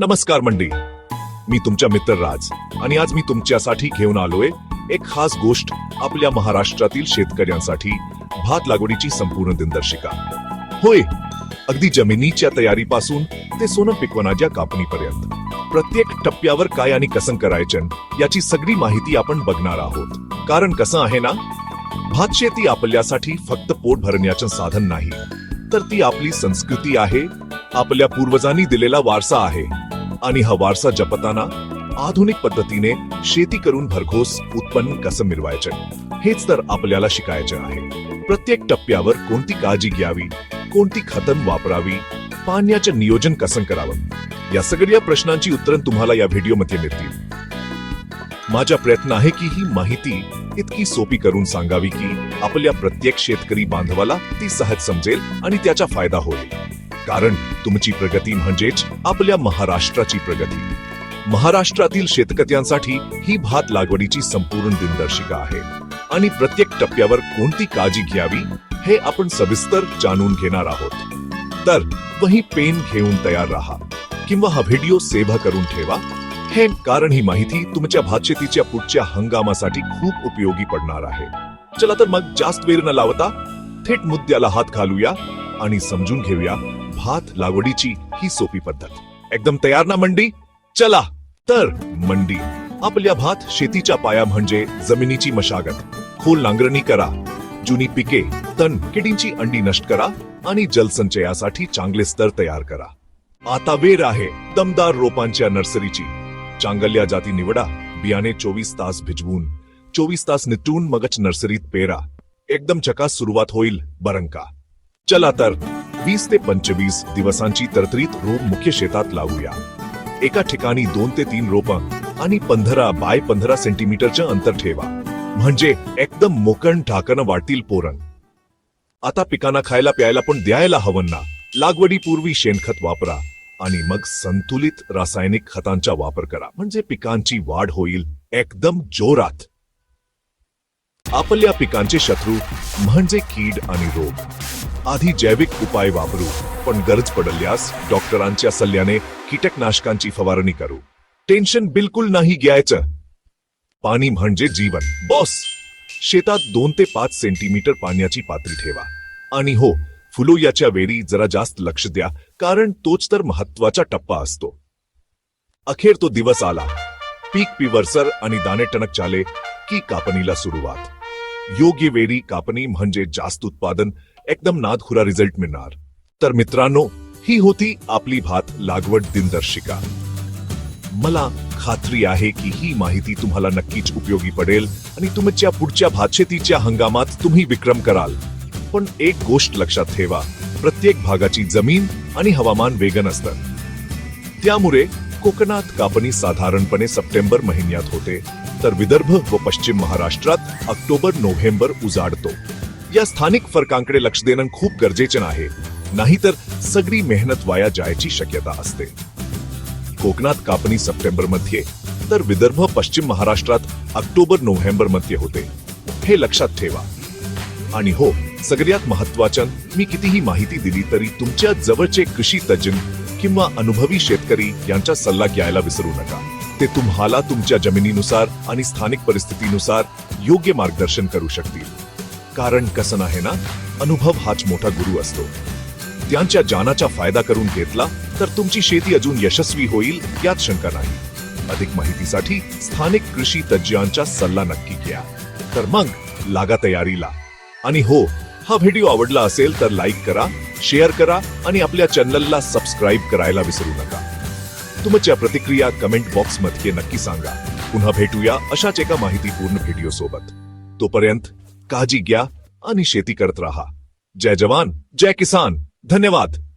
नमस्कार मंडळी. मी तुमच्या मित्र राज आणि आज मी तुमच्यासाठी घेऊन आलोय एक खास गोष्ट आपल्या महाराष्ट्रातील शेतकऱ्यांसाठी भात लागवडीची संपूर्ण दिनदर्शिका. होय अगदी जमिनीच्या तयारीपासून ते सोनं पिकवण्याच्या कापणीपर्यंत. प्रत्येक टप्प्यावर काय आणि कसं करायचं याची सगळी माहिती आपण बघणार आहोत. कारण कसं आहे ना भात शेती आपल्यासाठी फक्त पोट भरण्याचं साधन नाही तर ती आपली संस्कृती आहे आपल्या पूर्वजांनी दिलेला वारसा आहे. आणि हा वारसा जपताना आधुनिक पद्धतीने शेती करून भरघोस उत्पन्न कसं मिळवायचं हेच तर आपल्याला शिकायचे आहे. प्रत्येक टप्प्यावर कोणती काळजी घ्यावी कोणती खतम वापरावी पाण्याचं नियोजन कसं करावं या सगळ्या प्रश्नांची उत्तरं तुम्हाला या व्हिडिओमध्ये मिळतील. माझा प्रयत्न आहे की ही माहिती इतकी सोपी करून सांगावी की आपल्या प्रत्येक शेतकरी बांधवाला ती सहज समजेल आणि त्याचा फायदा होईल. कारण तुमची प्रगती म्हणजेच आपल्या महाराष्ट्राची प्रगती. महाराष्ट्रातील शेतकऱ्यांसाठी ही भात लागवडीची संपूर्ण दिनदर्शिका आहे. आणि प्रत्येक टप्प्यावर कोणती काळजी घ्यावी हे आपण सविस्तर जाणून घेणार आहोत. तर वही पेन घेऊन तयार राहा. किंवा हा व्हिडिओ सेव्ह करून ठेवा. हे कारण ही माहिती तुमच्या भातशेतीच्या पुढच्या हंगामासाठी खूप उपयोगी पडणार आहे. चला तर मग जास्त वेळ न लावता थेट मुद्द्याला हात घालूया आणि समजून घेऊया भात लागवडीची ही सोपी पद्धत. एकदम तयार ना मंडी? चला तर मंडी. आपल्या भात शेतीच्या पाया म्हणजे जमिनीची मशागत. खोल नांगरणी करा. जुनी पिके तण किडींची अंडी नष्ट करा आणि जलसंचयासाठी चांगले स्तर तयार करा. आता वेळ आहे दमदार रोपांच्या नर्सरीची. चांगल्या जाती निवडा. बियाणे चोवीस तास भिजवून चोवीस तास निटून मगच नर्सरीत पेरा. एकदम चकास सुरुवात होईल बरंका चला तर वीस ते पंचवीस दिवसांची तरतरीत रोप मुख्य शेतात लावूया. एका ठिकाणी दोन ते तीन रोप आणि पंधरा बाय पंधरा सेंटीमीटरचं अंतर ठेवा. म्हणजे एकदम मोकण ठाकन वाटतील पोरण आता पिकांना खायला प्यायला पण द्यायला हवं ना. लागवडीपूर्वी शेणखत वापरा आणि मग संतुलित रासायनिक खतांचा वापर करा. म्हणजे पिकांची वाढ होईल एकदम जोरात. आपल्या पिकांचे शत्रू म्हणजे कीड आणि रोग. आधी जैविक उपाय वापरू पण गरज पडल्यास डॉक्टरांच्या सल्ल्याने कीटकनाशकांची फवारणी करू. टेन्शन बिलकुल नाही घ्यायचं. पाणी म्हणजे जीवन. बॉस! शेतात दोन ते पाच सेंटीमीटर पाण्याची पातळी ठेवा. आणि हो फुलो याच्या वेळी जरा जास्त लक्ष द्या कारण तोच तर महत्त्वाचा टप्पा असतो. अखेर तो दिवस आला. पीक पिवरसर आणि दाणे टणक चाले की कापणीला सुरुवात. योग्य वेळी कापणी म्हणजे जास्त उत्पादन एकदम नादखुरा रिझल्ट मिळणार. तर मित्रांनो ही होती आपली भात लागवड दिनदर्शिका. मला खात्री आहे की ही माहिती तुम्हाला नक्कीच उपयोगी पडेल आणि तुमच्या पुढच्या भातशेतीच्या हंगामात तुम्ही विक्रम कराल. पण एक गोष्ट लक्षात ठेवा प्रत्येक भागाची जमीन आणि हवामान वेगन असतं त्यामुळे कोकणात कापणी साधारणपणे सप्टेंबर महिन्यात होते तर विदर्भ व पश्चिम महाराष्ट्रात ऑक्टोबर नोव्हेंबर उजाडतो. या स्थानिक फरकांकडे लक्ष देणं खूप गरजेचे आहे. नाहीतर सगळी मेहनत वाया जायची शक्यता असते. कोकणात कापणी सप्टेंबरमध्ये तर विदर्भ पश्चिम महाराष्ट्रात ऑक्टोबर नोव्हेंबरमध्ये होते. हे लक्षात ठेवा. आणि हो सगळ्यात महत्वाचं मी कितीही माहिती दिली तरी तुमच्या जवळचे कृषी तज्ज्ञ किंवा अनुभवी शेतकरी यांचा सल्ला घ्यायला विसरू नका. ते तुम्हाला तुमच्या जमिनीनुसार आणि स्थानिक परिस्थितीनुसार योग्य मार्गदर्शन करू शकतील. कारण कसं नाही ना? अनुभव हाच मोठा गुरु असतो. त्यांच्या जानाचा फायदा करून घेतला तर तुमची शेती अजून यशस्वी होईल यात शंका नाही. अधिक माहितीसाठी स्थानिक कृषी तज्ज्ञांचा सल्ला नक्की घ्या. तर मग लागा तयारीला. आणि हो हा व्हिडिओ आवडला असेल तर लाईक करा शेअर करा आणि आपल्या चॅनलला सबस्क्राईब करायला विसरू नका. तुमच्या प्रतिक्रिया कमेंट बॉक्समध्ये नक्की सांगा. पुन्हा भेटूया अशाच एका माहितीपूर्ण व्हिडिओ सोबत तोपर्यंत काळजी घ्या आणि शेती करत राहा. जय जवान जय किसान. धन्यवाद.